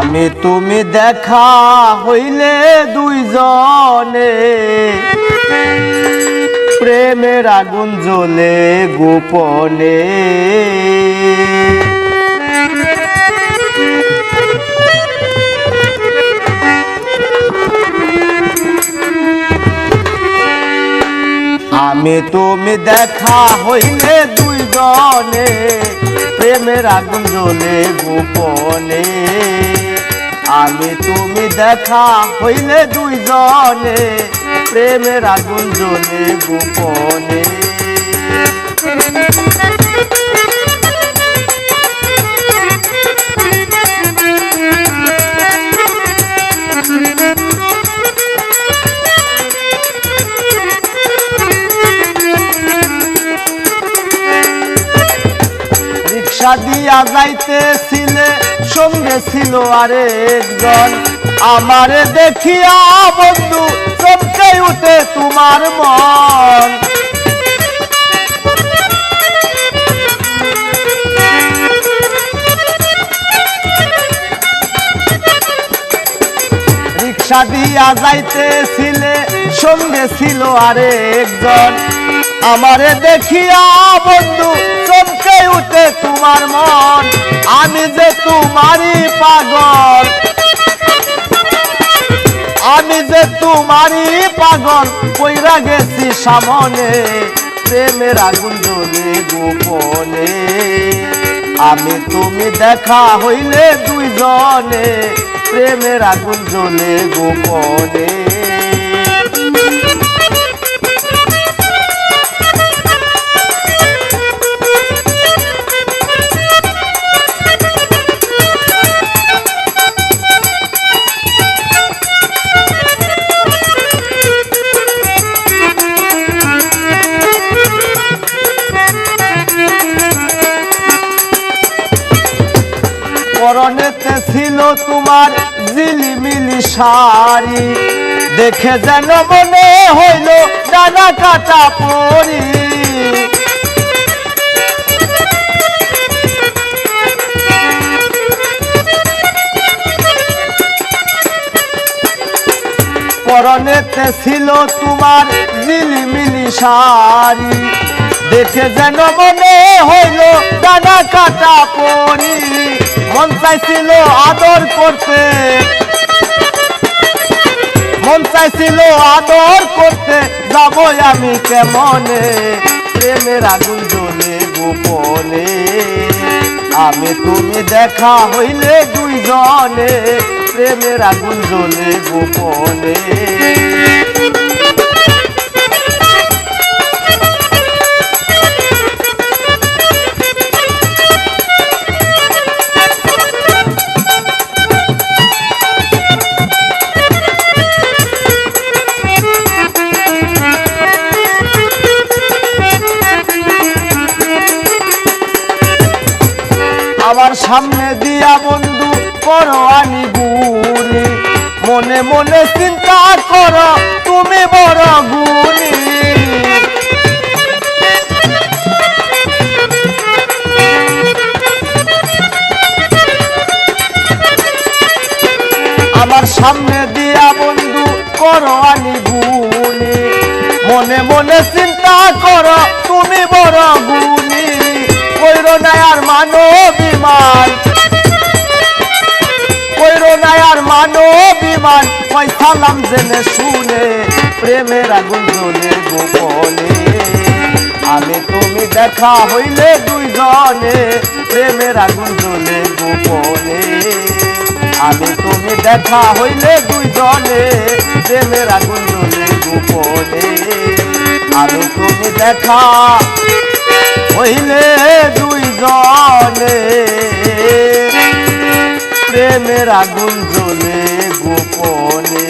আমি তুমি দেখা হইলে দুইজনে। প্রেমের আগুন জ্বলে গোপনে। আমি তুমি দেখা হইলে দুইজনে। প্রেমের আগুন জ্বলে গোপনে। আমি তুমি দেখা হইলে দুইজনে প্রেমের আগুন জ্বলে গোপনে। রিক্সা দিয়া যাইতেছিলে, সঙ্গে ছিল আরেকজন। আমারে দেখিয়া বন্ধু, চমকে উঠে তোমার মন। রিক্সা দিয়া যাইতেছিলে, সঙ্গে ছিল আরেকজন। আমারে দেখিয়া বন্ধু, চমকে আমি যে তোমারই পাগল। আমি যে তোমারই পাগল, কইরা গেছি সামনে। প্রেমের আগুন জ্বলে গোপনে। আমি তুমি দেখা হইলে দুইজনে, প্রেমের আগুন জ্বলে গোপনে। ছিল তোমার জিলিমিলি শাড়ি। দেখে যেন মনে হইল ডানা কাটা পরি। পরনেতে ছিল তোমার জিলিমিলি শাড়ি। দেখে যেন মনে হইল ডানা কাটা পরি। মন চাইছিল আদর করতে। মন চাইছিল আদর করতে। যাব আমি কেমনে? প্রেমের আগুন জ্বলে গোপনে। আমি তুমি দেখা হইলে দুইজনে। প্রেমের আগুন জ্বলে গোপনে। আমার সামনে দিয়া বন্ধু, করো আনি গুনি মনে মনে চিন্তা করো, তুমি বড় গুনি আমার সামনে দিয়া বন্ধু, করো আনি গুনি মনে মনে চিন্তা করো, তুমি বড় গুনি মানো বিমান পয়সালাম জেনে শুনে, প্রেমের আগুন জ্বলে গোপনে। আমি তুমি দেখা হইলে দুইজনে, প্রেমের আগুন জ্বলে গোপনে। আমি তুমি দেখা হইলে দুইজনে, প্রেমের আগুন জ্বলে গোপনে। আমি তুমি দেখা হইলে দুইজনে। প্রেমের আগুন জ্বলে গোপনে।